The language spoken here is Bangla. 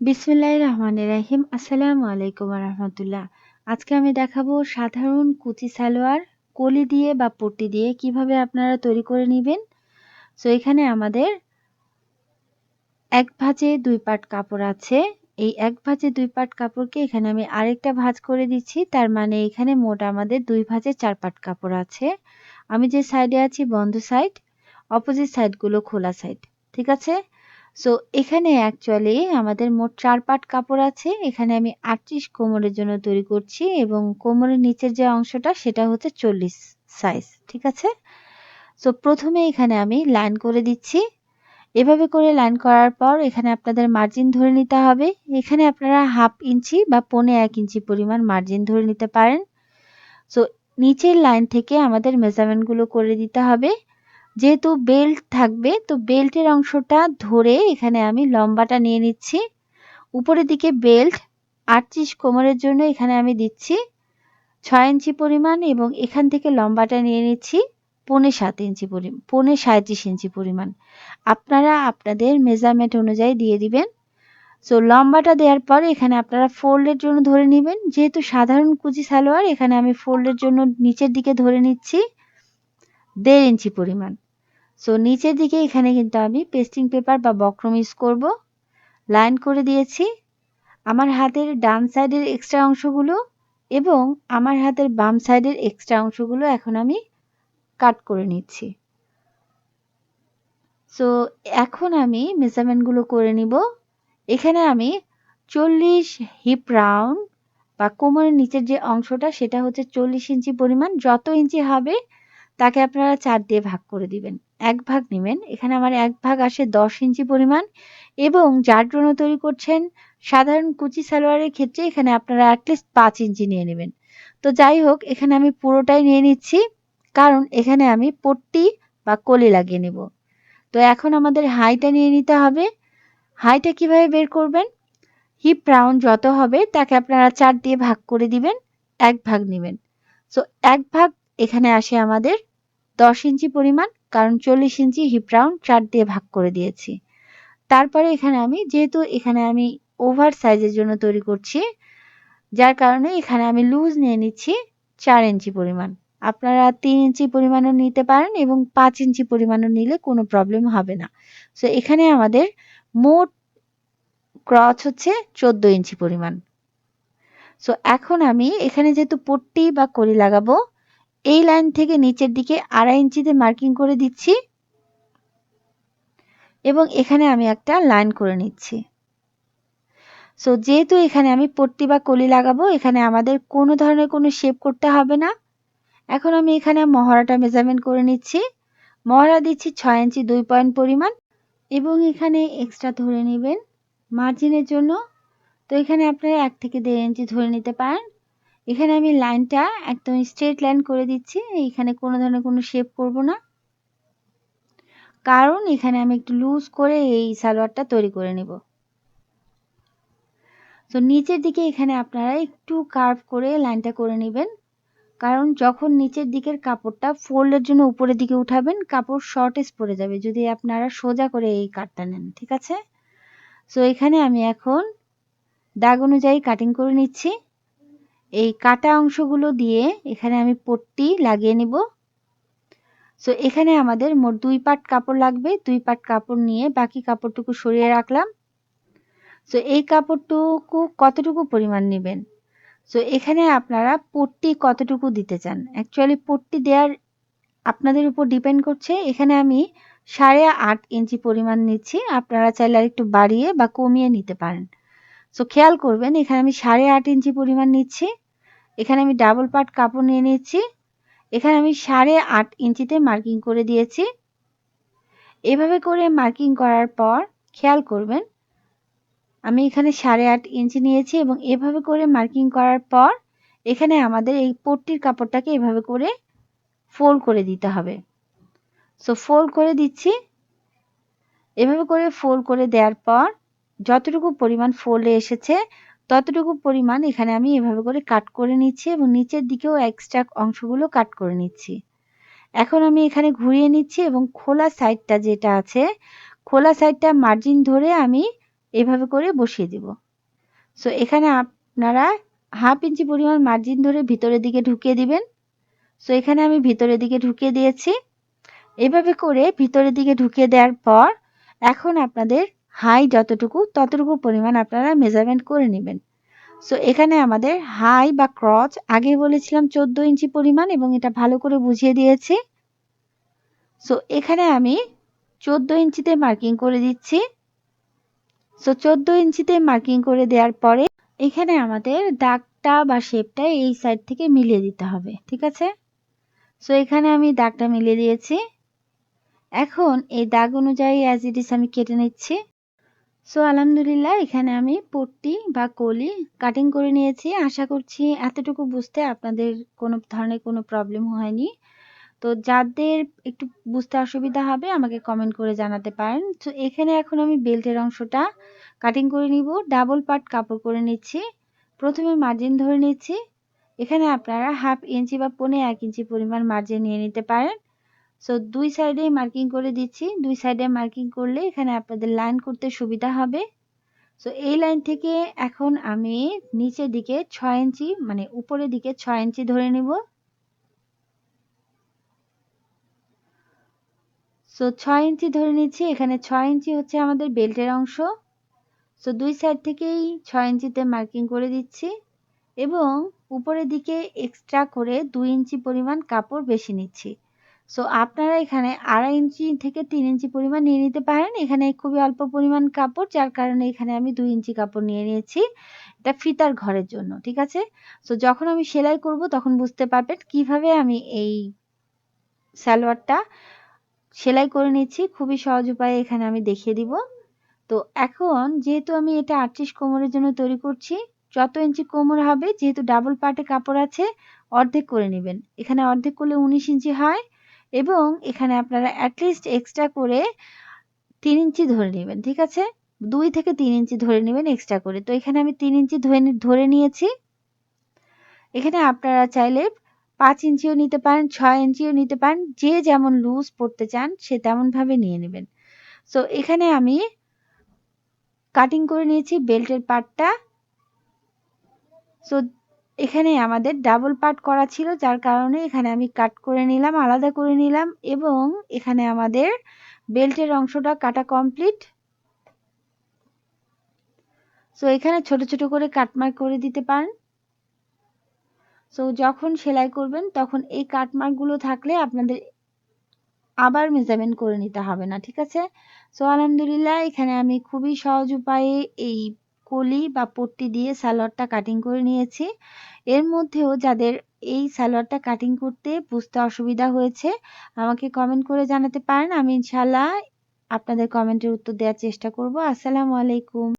বিসমিল্লাহির রহমানির রাহিম। আসসালামু আলাইকুম রহমতুল্লাহ আজকে আমি দেখাবো সাধারণ কুচি সালোয়ার, কলি দিয়ে বা পট্টি দিয়ে কীভাবে আপনারা তৈরি করে নেবেন। সো এখানে আমাদের এক ভাঁজে দুই পাট কাপড় আছে। এই এক ভাঁজে দুই পাট কাপড়কে এখানে আমি আরেকটা ভাঁজ করে দিচ্ছি। তার মানে এখানে মোট আমাদের দুই ভাঁজে চার পাট কাপড় আছে। আমি যে সাইডে আছি বন্ধ সাইড অপোজিট সাইডগুলো খোলা সাইড ঠিক আছে? সো এখানে অ্যাকচুয়ালি আমাদের মোট চার পাট কাপড় আছে। এখানে আমি আটত্রিশ কোমরের জন্য তৈরি করছি এবং কোমরের নিচের যে অংশটা সেটা হচ্ছে চল্লিশ সাইজ ঠিক আছে? সো প্রথমে এখানে আমি লাইন করে দিচ্ছি। এভাবে করে লাইন করার পর এখানে আপনাদের মার্জিন ধরে নিতে হবে। এখানে আপনারা হাফ ইঞ্চি বা পনে এক ইঞ্চি পরিমাণ মার্জিন ধরে নিতে পারেন। সো নিচের লাইন থেকে আমাদের মেজারমেন্টগুলো করে দিতে হবে। যেহেতু বেল্ট থাকবে, তো বেল্টের অংশটা ধরে এখানে আমি লম্বাটা নিয়ে নিচ্ছি। উপরের দিকে বেল্ট আটত্রিশ কোমরের জন্য এখানে আমি দিচ্ছি ছয় ইঞ্চি পরিমাণ এবং এখান থেকে লম্বাটা নিয়ে নিচ্ছি পৌনে সাত ইঞ্চি পরিমাণ পৌনে সাঁত্রিশ ইঞ্চি পরিমাণ। আপনারা আপনাদের মেজারমেন্ট অনুযায়ী দিয়ে দিবেন। সো লম্বাটা দেওয়ার পর এখানে আপনারা ফোল্ডের জন্য ধরে নেবেন। যেহেতু সাধারণ কুচি সালোয়ার, এখানে আমি ফোল্ডের জন্য নিচের দিকে ধরে নিচ্ছি দেড় ইঞ্চি পরিমাণ। সো নিচের দিকে এখানে কিন্তু আমি পেস্টিং পেপার বা বক্রম ইউজ করব। লাইন করে দিয়েছি। আমার হাতের ডান সাইডের এক্সট্রা অংশগুলো এবং আমার হাতের বাম সাইডের এক্সট্রা অংশগুলো এখন আমি কাট করে নিচ্ছি। সো এখন আমি মেজারমেন্টগুলো করে নিব। এখানে আমি চল্লিশ হিপ রাউন্ড বা কোমরের নিচের যে অংশটা সেটা হচ্ছে চল্লিশ ইঞ্চি পরিমাণ। যত ইঞ্চি হবে তাকে আপনারা চার দিয়ে ভাগ করে দিবেন। এক ভাগ নেবেন। এখানে আমার এক ভাগ আসে দশ ইঞ্চি পরিমাণ এবং যার জন্য তৈরি করছেন সাধারণ কুচি সালোয়ারের ক্ষেত্রে এখানে আপনারা অ্যাটলিস্ট পাঁচ ইঞ্চি নিয়ে নেবেন। তো যাই হোক, এখানে আমি পুরোটাই নিয়ে নিচ্ছি কারণ এখানে আমি পট্টি বা কলি লাগিয়ে নেব। তো এখন আমাদের হাইটা নিয়ে নিতে হবে। হাইটা কীভাবে বের করবেন? হিপ রাউন্ড যত হবে তাকে আপনারা চার দিয়ে ভাগ করে দিবেন, এক ভাগ নেবেন। সো এক ভাগ এখানে আসে আমাদের দশ ইঞ্চি পরিমাণ, কারণ চল্লিশ ইঞ্চি হিপ রাউন্ড চার দিয়ে ভাগ করে দিয়েছি। তারপরে এখানে আমি, যেহেতু এখানে আমি ওভার সাইজের জন্য তৈরি করছি, যার কারণে এখানে আমি লুজ নিয়ে নিচ্ছি চার ইঞ্চি পরিমাণ। আপনারা তিন ইঞ্চি পরিমাণও নিতে পারেন এবং পাঁচ ইঞ্চি পরিমাণও নিলে কোনো প্রবলেম হবে না। সো এখানে আমাদের মোট ক্রচ হচ্ছে চোদ্দ ইঞ্চি পরিমাণ। সো এখন আমি এখানে যেহেতু পট্টি বা কলি লাগাবো এই লাইন থেকে নিচের দিকে আড়াই ইঞ্চিতে মার্কিং করে দিচ্ছি। এবং এখানে আমি একটা লাইন করে নিচ্ছি। সো যেহেতু এখানে আমি পট্টি বা কলি লাগাবো, এখানে আমাদের কোনো ধরনের কোনো শেপ করতে হবে না। এখন আমি এখানে মহড়াটা মেজারমেন্ট করে নিচ্ছি। মহড়া দিচ্ছি ছয় ইঞ্চি দুই পয়েন্ট পরিমাণ। এবং এখানে এক্সট্রা ধরে নেবেন মার্জিনের জন্য। তো এখানে আপনারা এক থেকে দেড় ইঞ্চি ধরে নিতে পারেন। এখানে আমি লাইনটা একদম স্ট্রেট লাইন করে দিচ্ছি। এখানে কোনো ধরনের কোনো শেপ করব না। কারণ এখানে আমি একটু লুজ করে এই সালোয়ারটা তৈরি করে নেব। তো নিচের দিকে এখানে আপনারা একটু কার্ভ করে লাইনটা করে নেবেন। কারণ যখন নিচের দিকের কাপড়টা ফোল্ডের জন্য উপরের দিকে উঠাবেন, কাপড় শর্টেজ পড়ে যাবে। যদি আপনারা সোজা করে এই কাটটা নেন, ঠিক আছে? সো এখানে আমি এখন দাগ অনুযায়ী কাটিং করে নিচ্ছি। এই কাটা অংশগুলো দিয়ে এখানে আমি পট্টি লাগিয়ে নিব। সো এখানে আমাদের মোট দুই পাট কাপড় লাগবে। দুই পাট কাপড় নিয়ে বাকি কাপড়টুকু সরিয়ে রাখলাম। সো এই কাপড়টুকু কতটুকু পরিমাণ নেবেন? সো এখানে আপনারা পট্টি কতটুকু দিতে চান? অ্যাকচুয়ালি পট্টি দেওয়ার আপনাদের উপর ডিপেন্ড করছে। এখানে আমি সাড়ে আট ইঞ্চি পরিমাণ নিচ্ছি। আপনারা চাইলে আর একটু বাড়িয়ে বা কমিয়ে নিতে পারেন। সো খেয়াল করবেন, এখানে আমি সাড়ে আট ইঞ্চি পরিমাণ নিচ্ছি। এখানে আমি ডাবল পার্ট কাপড় নিয়ে নিচ্ছি এখানে আমি সাড়ে আট ইঞ্চিতে মার্কিং করে দিয়েছি। এভাবে করে মার্কিং করার পর খেয়াল করবেন, আমি এখানে সাড়ে আট ইঞ্চি নিয়েছি এবং এভাবে করে মার্কিং করার পর এখানে আমাদের এই পট্টির কাপড়টাকে এভাবে করে ফোল্ড করে দিতে হবে। সো ফোল্ড করে দিচ্ছি। এভাবে করে ফোল্ড করে দেওয়ার পর যতটুকু পরিমাণ ফোল্ডে এসেছে ততটুকু পরিমাণ এখানে আমি এভাবে করে কাট করে নিচ্ছি এবং নিচের দিকেও এক্সট্রা অংশগুলো কাট করে নিচ্ছি। এখন আমি এখানে ঘুরিয়ে নিচ্ছি এবং খোলা সাইডটা যেটা আছে, খোলা সাইডটা মার্জিন ধরে আমি এভাবে করে বসিয়ে দিব। সো এখানে আপনারা হাফ ইঞ্চি পরিমাণ মার্জিন ধরে ভিতরের দিকে ঢুকিয়ে দিবেন। সো এখানে আমি ভিতরের দিকে ঢুকিয়ে দিয়েছি। এভাবে করে ভিতরের দিকে ঢুকিয়ে দেওয়ার পর, এখন আপনাদের হাই যতটুকু, ততটুকু পরিমাণ আপনারা মেজারমেন্ট করে নেবেন। সো এখানে আমাদের হাই বা ক্রচ আগে বলেছিলাম চোদ্দ ইঞ্চি পরিমাণ এবং এটা ভালো করে বুঝিয়ে দিয়েছি। সো এখানে আমি চোদ্দ ইঞ্চিতে মার্কিং করে দিচ্ছি। সো চোদ্দ ইঞ্চিতে মার্কিং করে দেওয়ার পরে এখানে আমাদের দাগটা বা শেপটা এই সাইড থেকে মিলিয়ে দিতে হবে, ঠিক আছে? সো এখানে আমি দাগটা মিলিয়ে দিয়েছি। এখন এই দাগ অনুযায়ী অ্যাজ ইট ইস আমি কেটে নিচ্ছি। সো আলহামদুলিল্লাহ, এখানে আমি পট্টি বা কলি কাটিং করে নিয়েছি। আশা করছি এতটুকু বুঝতে আপনাদের কোনো ধরনের কোনো প্রবলেম হয়নি। তো যাদের একটু বুঝতে অসুবিধা হবে, আমাকে কমেন্ট করে জানাতে পারেন। তো এখানে এখন আমি বেল্টের অংশটা কাটিং করে নিব। ডাবল পার্ট কাপড় করে নিচ্ছি। প্রথমে মার্জিন ধরে নিচ্ছি। এখানে আপনারা হাফ ইঞ্চি বা পনে এক ইঞ্চি পরিমাণ মার্জিন নিয়ে নিতে পারেন। সো দুই সাইডে মার্কিং করে দিচ্ছি। দুই সাইডে মার্কিং করলে এখানে আপনাদের লাইন করতে সুবিধা হবে। সো এই লাইন থেকে এখন আমি নিচের দিকে ছয় ইঞ্চি মানে উপরের দিকে ছয় ইঞ্চি ধরে নিব। সো ছয় ইঞ্চি ধরে নিচ্ছি। এখানে ছয় ইঞ্চি হচ্ছে আমাদের বেল্টের অংশ। সো দুই সাইড থেকেই ছয় ইঞ্চিতে মার্কিং করে দিচ্ছি। এবং উপরের দিকে এক্সট্রা করে দুই ইঞ্চি পরিমাণ কাপড় বেশি নিচ্ছি। সো আপনারা এখানে আড়াই ইঞ্চি থেকে তিন ইঞ্চি পরিমাণ নিয়ে নিতে পারেন। এখানে খুবই অল্প পরিমাণ কাপড়, যার কারণে এখানে আমি দুই ইঞ্চি কাপড় নিয়ে নিয়েছি। এটা ফিতার ঘরের জন্য, ঠিক আছে? সো যখন আমি সেলাই করব, তখন বুঝতে পারবেন কীভাবে আমি এই সালোয়ারটা সেলাই করে নিচ্ছি। খুবই সহজ উপায়ে এখানে আমি দেখিয়ে দিব। তো, এখন যেহেতু আমি এটা আটত্রিশ কোমরের জন্য তৈরি করছি, যত ইঞ্চি কোমর হবে, যেহেতু ডাবল পার্টে কাপড় আছে, অর্ধেক করে নেবেন। এখানে অর্ধেক করলে উনিশ ইঞ্চি হয়। এবং এখানে আপনারা অ্যাটলিস্ট এক্সট্রা করে তিন ইঞ্চি ধরে নেবেন, ঠিক আছে? দুই থেকে তিন ইঞ্চি ধরে নেবেন এক্সট্রা করে। তো এখানে আমি তিন ইঞ্চি ধরে নিয়েছি। এখানে আপনারা চাইলে পাঁচ ইঞ্চিও নিতে পারেন, ছয় ইঞ্চিও নিতে পারেন, যে যেমন লুজ পড়তে চান সে তেমনভাবে নিয়ে নেবেন। সো এখানে আমি কাটিং করে নিয়েছি বেল্টের পার্টটা সো এখানে আমাদের ডাবল পার্ট করা ছিল, যার কারণে এখানে আমি কাট করে নিলাম, আলাদা করে নিলাম এবং এখানে আমাদের বেল্টের অংশটা কাটা কমপ্লিট সো এখানে ছোট ছোট করে কাটমার্ক করে দিতে পারেন। সো যখন সেলাই করবেন, তখন এই কাটমার্কগুলো থাকলে আপনাদের আবার মেজারমেন্ট করে নিতে হবে না, ঠিক আছে? সো আলহামদুলিল্লাহ, এখানে আমি খুবই সহজ উপায়ে এই কলি বা পট্টি দিয়ে সালোয়ারটা কাটিং করে নিয়েছি। এর মধ্যেও যাদের এই সালোয়ারটা কাটিং করতে বুঝতে অসুবিধা হয়েছে, আমাকে কমেন্ট করে জানাতে পারেন। আমি ইনশাল্লাহ আপনাদের কমেন্টের উত্তর দেওয়ার চেষ্টা করব। আসসালামু আলাইকুম।